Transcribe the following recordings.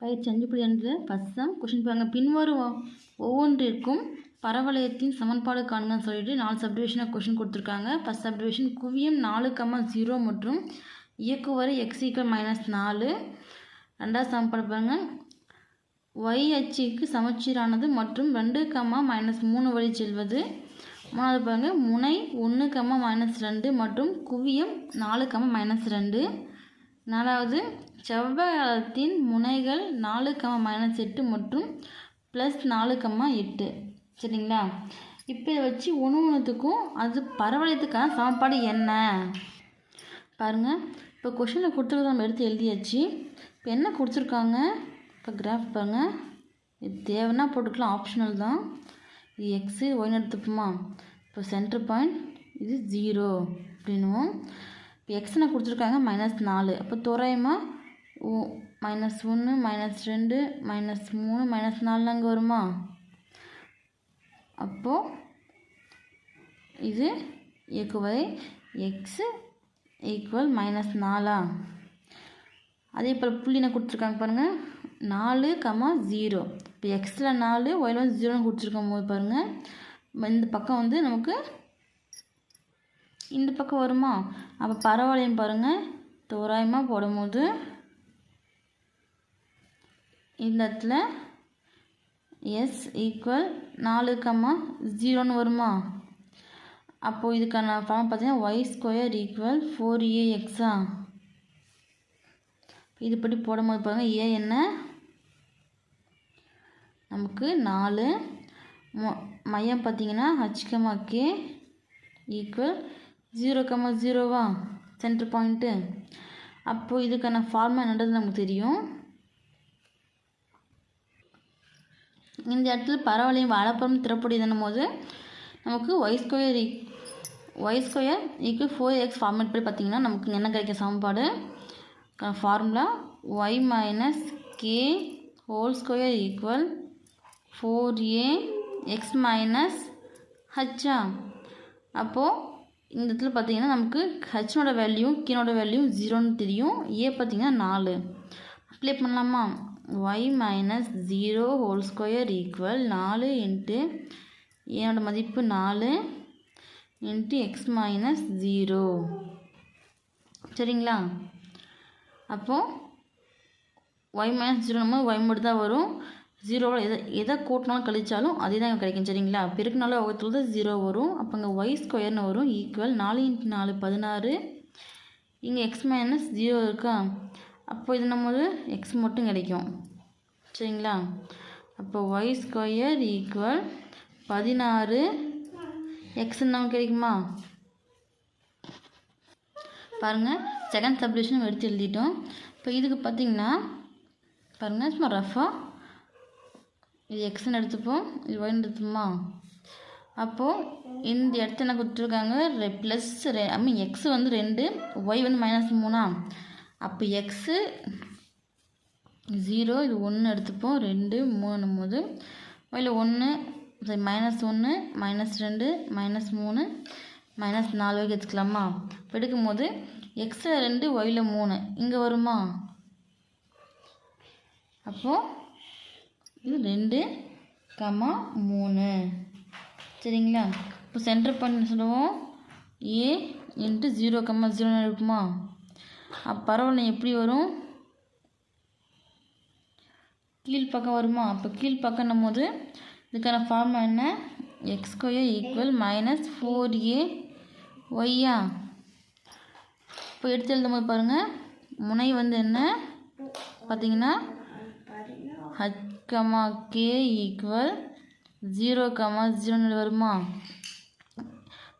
பயிற்சி அஞ்சு புள்ளி ரெண்டு ஃபஸ்ட் கொஷின் பாருங்க. பின்வரும் ஒவ்வொன்றிற்கும் பரவளையத்தின் சமன்பாடு காணுங்கன்னு சொல்லிட்டு நாலு சப்டிவிஷனாக கொஷின் கொடுத்துருக்காங்க. ஃபஸ்ட் சப்டிவிஷன் குவியம் நாலு கம்மா ஜீரோ மற்றும் இயக்குவரை எக்ஸ் ஈக்குவல் மைனஸ் நாலு. ரெண்டாவது சமன்பாடு பாருங்கள் ஒய் அச்சுக்கு சமச்சீரானது மற்றும் ரெண்டு கம்மா மைனஸ் மூணு வழி செல்வது. மூணாவது பாருங்கள் முனை ஒன்று கம்மா மைனஸ் ரெண்டு மற்றும் குவியம் நாலு கம்மா மைனஸ் ரெண்டு. நாலாவது செவ்வகத்தின் முனைகள் நாலு கம்மா மைனஸ் எட்டு மற்றும் ப்ளஸ் நாலு கம்மா எட்டு. சரிங்களா? இப்போ இதை வச்சு ஒன்று ஒன்றுத்துக்கும் அது பரவளையத்துக்கான சமன்பாடு என்ன? பாருங்கள் இப்போ கொஷினில் கொடுத்துருக்க நம்ம எடுத்து எழுதியாச்சு. இப்போ என்ன கொடுத்துருக்காங்க? இப்போ கிராஃப் பாருங்கள் இது தேவைன்னா போட்டுக்கலாம். ஆப்ஷனல் தான். இது எக்ஸு ஒயின் எடுத்துப்போமா? இப்போ சென்டர் பாயிண்ட் இது ஜீரோ அப்படின்னுவோம். இப்போ எக்ஸ்னு கொடுத்துருக்காங்க மைனஸ் நாலு. அப்போ தோராயமாக ஓ மைனஸ் ஒன்று மைனஸ் ரெண்டு மைனஸ் மூணு மைனஸ் நாலு அங்கே வருமா? அப்போது இது இயக்குவதை எக்ஸு ஈக்குவல் மைனஸ் நாலா? அதே போல் புள்ளி என்ன கொடுத்துருக்காங்க பாருங்கள் நாலு கமா ஜீரோ இப்போ எக்ஸில் நாலு ஒயில் வந்து ஜீரோன்னு கொடுத்துருக்கும் போது பாருங்கள் இந்த பக்கம் வந்து நமக்கு இந்த பக்கம் வருமா? அப்போ பரவளையம் பாருங்கள் தோராயமாக போடும்போது இந்த இடத்துல எஸ் ஈக்குவல் நாலு கம்மா ஜீரோன்னு வருமா? அப்போது இதுக்கான ஃபார்ம் பார்த்தீங்கன்னா y square equal four a எக்ஸா இதுபடி போடும்போது பாருங்கள் ஏ என்ன? நமக்கு நாலு. மொ- மையம் பார்த்தீங்கன்னா H K equal zero comma ஜீரோவா சென்டர் பாயிண்ட்டு அப்போது இதுக்கான ஃபார்மா என்னன்றது நமக்கு தெரியும். இந்த இடத்துல பரவலையும் வலப்புறம் திறப்புடையதுன்னும் போது நமக்கு Y square Y square equal four X format படி பார்த்தீங்கன்னா நமக்கு என்ன கிடைக்கும்? சமன்பாடு. Formula Y minus K whole square equal four A X minus ஹச்சா அப்போது இந்த இடத்துல பார்த்தீங்கன்னா நமக்கு ஹெச்னோட வேல்யூ கீனோட வேல்யூ ஜீரோன்னு தெரியும். ஏ பார்த்தீங்கன்னா நாலு. அப்ளை பண்ணலாமா? Y minus zero whole square equal நாலு இன்ட்டு ஏனோட மதிப்பு நாலு இன்ட்டு எக்ஸ் மைனஸ் ஜீரோ சரிங்களா? அப்போது ஒய் மைனஸ் ஜீரோ நம்ம ஒய் மட்டும் தான் வரும். ஜீரோவில் எதை எதை கூட்டினாலும் கழிச்சாலும் அதே தான் கிடைக்கும் சரிங்களா? பெருக்கினாலும் வகுத்துல தான் ஜீரோ வரும். அப்போ இங்கே ஒய் ஸ்கொயர்னு வரும். ஈக்குவல் நாலு இன்ட்டு நாலு பதினாறு. இங்கே எக்ஸ் மைனஸ் ஜீரோ இருக்கா? அப்போ இது நம்ம எக்ஸ் மட்டும் கிடைக்கும். சரிங்களா? அப்போ ஒய் ஸ்கொயர் ஈக்குவல் பதினாறு. எக்ஸ்ன்னு நமக்கு கிடைக்குமா? பாருங்கள் செகண்ட் சப்டிவிஷன் எடுத்து எழுதிட்டோம். இப்போ இதுக்கு பார்த்தீங்கன்னா பாருங்கள் சும்மா ரஃபாக இது எக்ஸ்ன்னு எடுத்துப்போம் இது ஒய்னு எடுத்துப்போமா? அப்போது இந்த இடத்த என்ன கொடுத்துருக்காங்க? ரெ ப்ளஸ் ரெ ஐ மீன் எக்ஸ் வந்து ரெண்டு ஒய் வந்து மைனஸ் மூணா? அப்போ எக்ஸு ஜீரோ இது ஒன்று எடுத்துப்போம் ரெண்டு மூணுன்னும் போது ஒயில் ஒன்று சரி மைனஸ் ஒன்று மைனஸ் ரெண்டு மைனஸ் மூணு மைனஸ் நாலு வரைக்கும் எடுத்துக்கலாமா? இப்போ எடுக்கும்போது எக்ஸில் ரெண்டு ஒயில் மூணு. இங்கே வருமா? அப்போது இது ரெண்டு கமா மூணு. சரிங்களா? இப்போ சென்டர் பண்ண சொல்லுவோம். ஏ இன்ட்டு ஜீரோ கம்மா ஜீரோன்னு இருக்குமா? அப்போ பரவாயில்ல எப்படி வரும்? கீழ்ப்பக்கம் வருமா? அப்போ கீழ்ப்பக்கம்னும் போது இதுக்கான ஃபார்முலா என்ன? X square equal minus four a ஒய்யா இப்போ எடுத்து எழுதும் போது பாருங்கள் முனை வந்து என்ன? பார்த்தீங்கன்னா H comma K equal zero comma ஜீரோன்னு வருமா?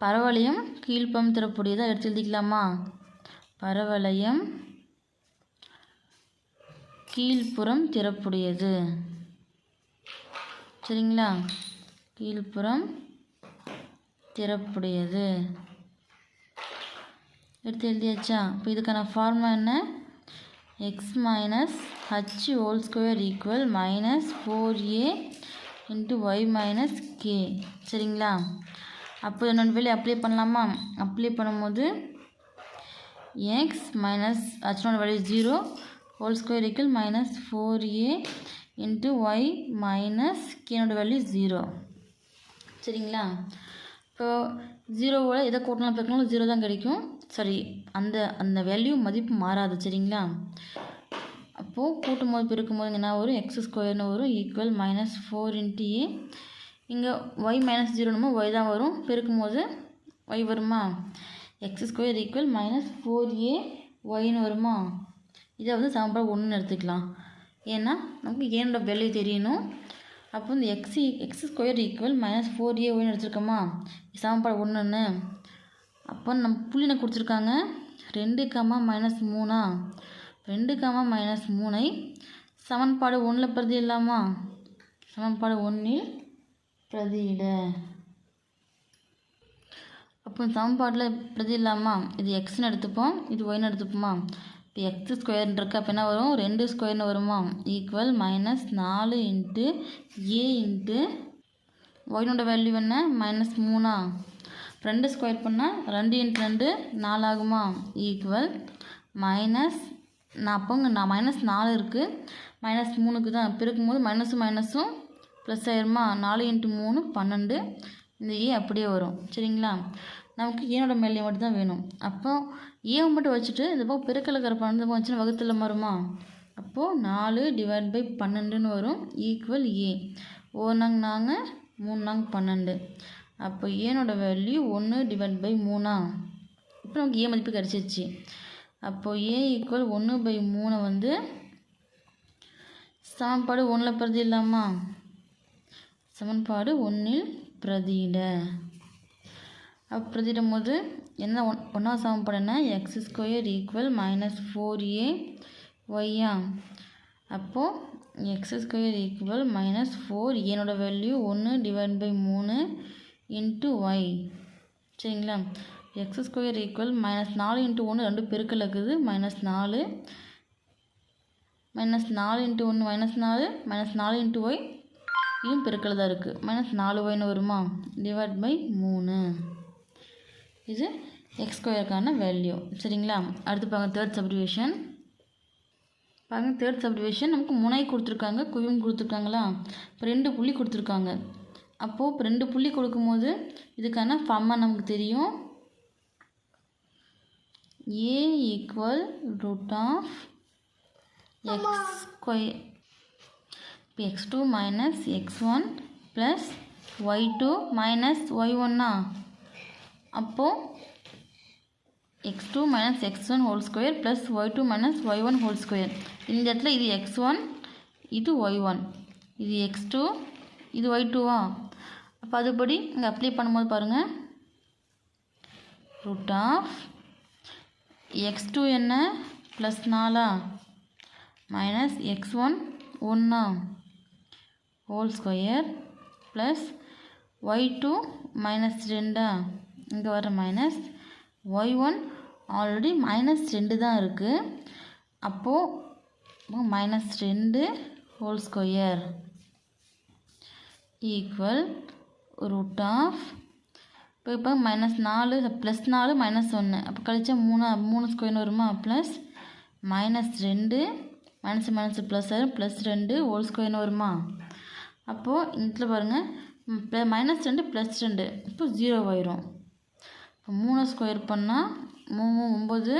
பரவளையம் கீழ்ப்பம் தரக்கூடியதாக எடுத்து எழுதிக்கலாமா? பரவளையம் கீழ்ப்புறம் திறப்புடையது. சரிங்களா? கீழ்ப்புறம் திறப்புடையது. எடுத்து எழுதியாச்சா? இப்போ இதுக்கான ஃபார்முலா என்ன? X minus H whole square equal minus four A into Y minus K சரிங்களா? அப்போ என்னோட வேலையை அப்ளை பண்ணலாமா? அப்ளை பண்ணும்போது X minus ஹச்னோட value zero whole square equal minus four A into Y minus கேனோட value zero சரிங்களா? இப்போ ஜீரோவோட எதை கூட்டினாலும் பெருக்கினாலும் ஜீரோ தான் கிடைக்கும். சாரி அந்த அந்த வேல்யூ மதிப்பு மாறாது சரிங்களா? அப்போது கூட்டும் போது பெருக்கும் போது என்ன வரும்? எக்ஸ் ஸ்கொயர்னு வரும். Equal minus four into A இங்கே ஒய் மைனஸ் ஜீரோனுமோ ஒய் தான் வரும். பெருக்கும் போது ஒய் வருமா X square equal minus four A ஒய்னு வருமா? இதை வந்து சமன்பாடு ஒன்றுன்னு எடுத்துக்கலாம். ஏன்னா நமக்கு ஏனோட வேல்யூ தெரியணும். அப்போ இந்த X X square equal minus four A ஒய்னு எடுத்துருக்கோமா? சமன்பாடு ஒன்றுன்னு அப்போ நம்ம புள்ளினை கொடுத்துருக்காங்க ரெண்டு கமா மைனஸ் மூணா? ரெண்டு கமா மைனஸ் மூணை சமன்பாடு ஒன்றில் பிரதி இல்லாமா சமன்பாடு ஒன்றில் பிரதியிட. அப்போ சமன்பாட்டில் பிரதி இல்லாமா இது எக்ஸ்னு எடுத்துப்போம் இது ஒய்னு எடுத்துப்போமா? இப்போ எக்ஸ் ஸ்கொயர்னு இருக்கு அப்போ என்ன வரும்? ரெண்டு ஸ்கொயர்னு வருமா? ஈக்குவல் மைனஸ் நாலு இன்ட்டு ஏ இன்ட்டு ஒயினோட வேல்யூ என்ன? மைனஸ் மூணா. ரெண்டு ஸ்கொயர் பண்ணால் ரெண்டு இன்ட்டு ரெண்டு நாலு ஆகுமா ஈக்குவல் மைனஸ் நான் அப்போங்க நான் மைனஸ் நாலு இருக்குது மைனஸ் மூணுக்கு தான் பிறக்கும் போது மைனஸும் மைனஸும் ப்ளஸ் ஆயிருமா? நாலு இன்ட்டு மூணு பன்னெண்டு. இந்த ஏ அப்படியே வரும். சரிங்களா? நமக்கு ஏனோட மேலே மட்டும் தான் வேணும். அப்போ ஏவை மட்டும் வச்சுட்டு இந்த பக்கம் பெருக்கல் இருக்கிற பன்னெண்டு வச்சுன்னா வகுத்தில் மாறுமா அப்போது நாலு டிவைட் பை பன்னெண்டுன்னு வரும். ஈக்குவல் ஏ ஒரு நாங்க நாங்கள் மூணு நாங்க பன்னெண்டு. அப்போ ஏனோட வேல்யூ ஒன்று டிவைட் பை மூணா? இப்போ நமக்கு ஏ மதிப்பு கிடச்சிருச்சு. அப்போ ஏ ஈக்குவல் ஒன்று பை மூணை வந்து சமன்பாடு ஒன்றில் பிரதி இல்லாமா சமன்பாடு ஒன்றில் பிரதியிட. அப்போ பிரதியிடும் போது என்ன ஒன் ஒன்றாவது சமன்பாடு X square equal minus four A ஒய்யா அப்போது X square equal minus four ஏனோட value ஒன்று டிவைட் பை மூணு இன்ட்டு ஒய் சரிங்களா? எக்ஸ் ஸ்கொயர் ஈக்குவல் மைனஸ் நாலு இன்ட்டு ஒன்று ரெண்டு பெருக்கல் இருக்குது மைனஸ் நாலு மைனஸ் நாலு இன்ட்டு ஒன்று மைனஸ் நாலு மைனஸ் நாலு இன்ட்டு ஒய் இதுவும் பெருக்கல் தான் இருக்குது மைனஸ் நாலு ஒய்னு வருமா? டிவைட் பை மூணு. இது எக்ஸ் ஸ்கொயருக்கான வேல்யூ சரிங்களா? அடுத்து பாருங்க தேர்ட் சப்டிவிஷன் பாருங்க தேர்ட் சப்டிவிஷன் நமக்கு முனை கொடுத்துருக்காங்க குவியும் கொடுத்துருக்காங்களா? இப்போ ரெண்டு புள்ளி கொடுத்துருக்காங்க. அப்போது இப்போ ரெண்டு புள்ளி கொடுக்கும்போது இதுக்கான ஃபார்மா நமக்கு தெரியும். A equal root of X square இப்போ X two minus X one plus Y two minus Y ஒன்னா அப்போது X two minus X one whole square plus Y two minus Y one whole square இந்த இடத்துல இது X one இது Y one இது X two இது Y டூவா அப்போ அதுபடி இங்கே அப்ளை பண்ணும்போது பாருங்கள் ரூட் ஆஃப் எக்ஸ் டூ என்ன? ப்ளஸ் நாலா? மைனஸ் எக்ஸ் ஒன் ஒன்றா whole square plus Y two minus ரெண்டா? இங்கே வர minus Y one already minus ரெண்டு தான் இருக்குது அப்போது மைனஸ் ரெண்டு whole square equal root of இப்போ இப்போ மைனஸ் நாலு ப்ளஸ் நாலு மைனஸ் ஒன்று அப்போ கழிச்சா மூணு மூணு ஸ்கொயர்னு வருமா? ப்ளஸ் மைனஸ் ரெண்டு மைனஸ் மைனஸ் ப்ளஸ் வரும் ப்ளஸ் ரெண்டு ஹோல் ஸ்கொயர்னு வருமா? அப்போது இதில் பாருங்கள் மைனஸ் ரெண்டு ப்ளஸ் ரெண்டு. இப்போ ஜீரோ ஆயிரும். இப்போ மூணு ஸ்கொயர் பண்ணால் மூணு ஒம்பது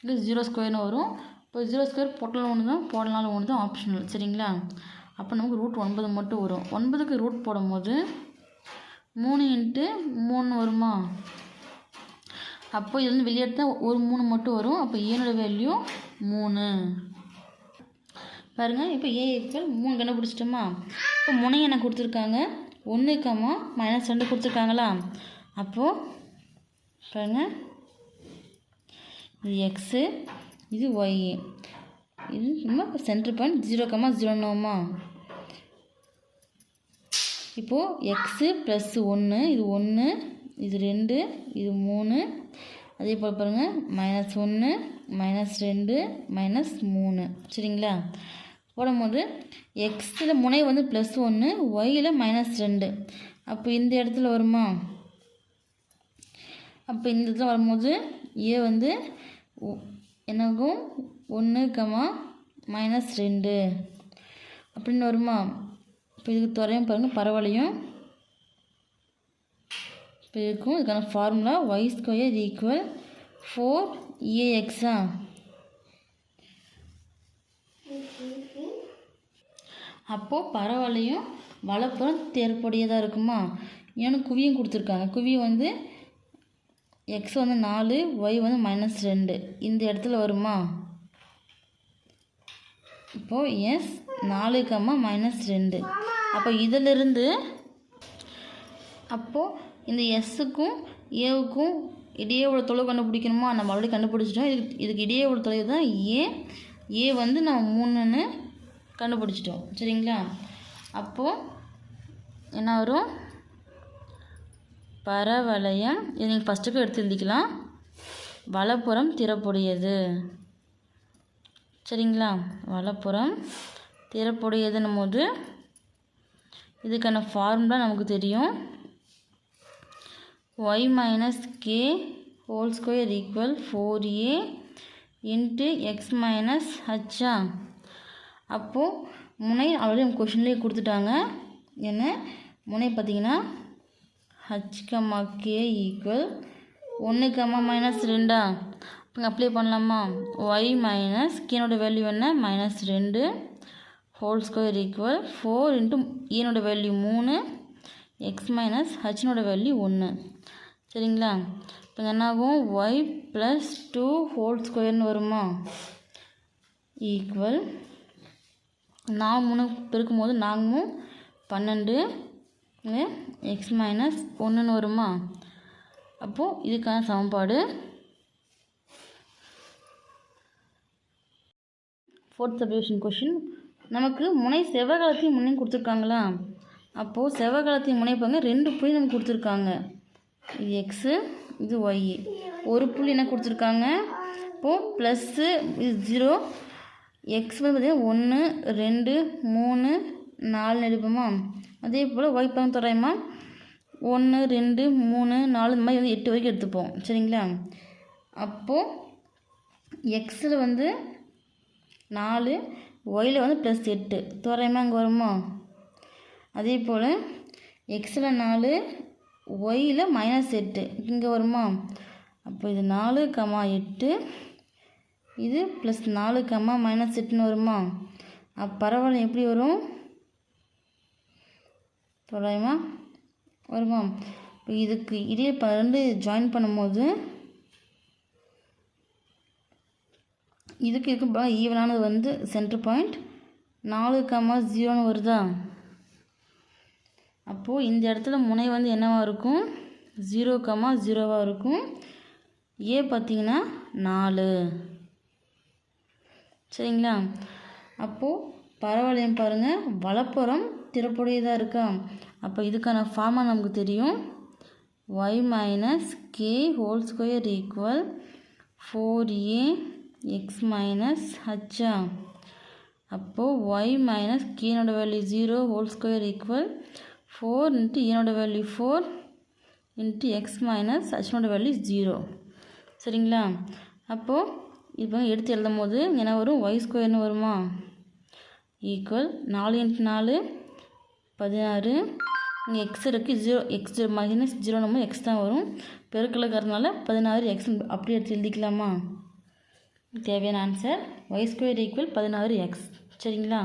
இல்லை ஜீரோ ஸ்கொயர்னு வரும். இப்போ ஜீரோ ஸ்கொயர் போட்டாலும் ஒன்று தான் போடலாலும் ஒன்று தான் ஆப்ஷனல் சரிங்களா? அப்போ நமக்கு ரூட் ஒன்பது மட்டும் வரும். ஒன்பதுக்கு ரூட் போடும்போது மூணு இன்ட்டு மூணு வருமா? அப்போ இதுலேருந்து வெளியே எடுத்தால் ஒரு மூணு மட்டும் வரும். அப்போ ஏனோட வேல்யூ மூணு. பாருங்கள் இப்போ ஏ ஈக்குவல் மூணு கண்டுபிடிச்சிட்டோமா? இப்போ முனை என்ன கொடுத்துருக்காங்க. ஒன்றுக்கம்மா மைனஸ் ரெண்டு கொடுத்துருக்காங்களா? அப்போது பாருங்கள் இது எக்ஸு இது ஒய் இது நம்ம சென்ட்ரு பாயிண்ட் ஜீரோ கம்மா ஜீரோனோமா இப்போது எக்ஸு ப்ளஸ் ஒன்று இது ஒன்று இது ரெண்டு இது மூணு. அதே போல் பாருங்கள் மைனஸ் ஒன்று மைனஸ் ரெண்டு மைனஸ் மூணு. சரிங்களா? போடும்போது எக்ஸில் முனை வந்து ப்ளஸ் ஒன்று ஒயில் மைனஸ் ரெண்டு. அப்போ இந்த இடத்துல வருமா? அப்போ இந்த இடத்துல வரும்போது ஏ வந்து எனக்கும் ஒன்று கமா மைனஸ் ரெண்டு. அப்படின்னு வருமா? இப்போ இதுக்கு துறையும் பாருங்கள் பரவாயில்லையும். இப்போ இருக்கும் இதுக்கான formula Y square equal four ஏஎக்ஸா அப்போது பரவாயில்லையும் வலப்புறம் தேர்ப்படியதாக இருக்குமா? ஏன்னா குவியும் கொடுத்துருக்காங்க. குவி வந்து எக்ஸ் வந்து நாலு ஒய் வந்து மைனஸ் ரெண்டு. இந்த இடத்துல வருமா? இப்போது எஸ் நாலு கம்மா மைனஸ் ரெண்டு. அப்போ இதிலிருந்து அப்போது இந்த எஸ்ஸுக்கும் ஏவுக்கும் இடையே உள்ள தொலைவு கண்டுபிடிக்கணுமா? நம்ம ஆல்ரெடி கண்டுபிடிச்சிட்டோம். இதுக்கு இதுக்கு இடையே உள்ள தொலைவு தான் ஏ ஏ வந்து நம்ம மூணுன்னு கண்டுபிடிச்சிட்டோம். சரிங்களா? அப்போது என்ன வரும்? பரவளையம் இது நீங்கள் ஃபஸ்ட்டுக்கு எடுத்து எழுதிக்கலாம். வலப்புறம் திறப்புடையது. சரிங்களா? வலப்புறம் திறப்புடையதுன்னும் போது இதுக்கான ஃபார்முலா நமக்கு தெரியும். Y minus K whole square equal four A into X minus ஹச்சா அப்போது முனை ஆல்ரெடி நம்ம கொஷின்லேயே கொடுத்துட்டாங்க. என்ன? முனை பார்த்தீங்கன்னா ஹச் கம்மா கே ஈக்குவல் ஒன்று கம்மா மைனஸ் ரெண்டா? அப்ளை பண்ணலாமா? ஒய் மைனஸ் கீனோட வேல்யூ என்ன? மைனஸ் ரெண்டு. Whole square equal four into ஈனோட value மூணு. எக்ஸ் மைனஸ் ஹச்னோட வேல்யூ ஒன்று சரிங்களா? இப்போ என்னாகும்? ஒய் ப்ளஸ் டூ ஹோல் ஸ்கொயர்னு வருமா? ஈக்குவல் நான் மூணு பெருக்கும் போது நாங்களும் பன்னெண்டு எக்ஸ் மைனஸ் ஒன்றுன்னு வருமா? அப்போது இதுக்கான சமன்பாடு ஃபோர்த் சப்டிவிஷன் கொஷின் நமக்கு முனை செவ்வகலத்தையும் முன்னையும் கொடுத்துருக்காங்களா? அப்போது செவ்வகலத்தையும் முனை பாருங்க ரெண்டு புள்ளி நமக்கு கொடுத்துருக்காங்க. இது எக்ஸு இது ஒய் ஒரு புள்ளி என்ன கொடுத்துருக்காங்க? இப்போது ப்ளஸ்ஸு இது ஜீரோ எக்ஸ் வந்து பார்த்திங்கன்னா ஒன்று ரெண்டு மூணு நாலு எடுப்போமா? அதே போல் ஒய் பங்கு தோராயமா? ஒன்று ரெண்டு மூணு நாலு இந்த மாதிரி வந்து எட்டு வரைக்கும் எடுத்துப்போம். சரிங்களா? அப்போது எக்ஸில் வந்து நாலு. ஒயில் வந்து ப்ளஸ் எட்டு. தோராயமாக அங்கே வருமா? அதே போல் எக்ஸில் நாலு ஒயில் மைனஸ் எட்டு. இங்கே வருமா? அப்போ இது நாலு கமா எட்டு. இது ப்ளஸ் நாலு கம்மா மைனஸ் எட்டுன்னு வருமா? அப்போ பரவாயில்ல எப்படி வரும்? தோராயமாக வருமா? இப்போ இதுக்கு இதே ரெண்டு ஜாயின் பண்ணும்போது இதுக்கு இதுக்கு ஈவனானது வந்து சென்டர் பாயிண்ட் நாலு கம்மா ஜீரோன்னு வருதா? அப்போது இந்த இடத்துல முனை வந்து என்னவாக இருக்கும்? ஜீரோ கம்மா ஜீரோவாக இருக்கும். ஏ பார்த்தீங்கன்னா நாலு. சரிங்களா? அப்போது பரவாயில்லையும் பாருங்கள் வலப்புறம் திறப்புடையதாக இருக்கா? அப்போ இதுக்கான ஃபார்மா நமக்கு தெரியும். Y minus K whole square equal four A X minus ஹச்சா அப்போது Y minus கீனோட value zero whole square equal four into ஈனோட value four into X minus ஹச்னோட value zero சரிங்களா? அப்போது இப்போ எடுத்து எழுதும் போது என்ன வரும்? ஒய் ஸ்கொயர்னு வருமா? ஈக்குவல் நாலு இன்ட்டு நாலு பதினாறு. இங்கே எக்ஸ் இருக்குது ஜீரோ எக்ஸ் மைனஸ் ஜீரோ நம்ம எக்ஸ் தான் வரும். பெருக்கலுக்கிறதுனால பதினாறு எக்ஸ் அப்படி எடுத்து எழுதிக்கலாமா? தேவையான ஆன்சர் ஒய் ஸ்கொயர் ஈக்குவல் பதினாறு எக்ஸ் சரிங்களா?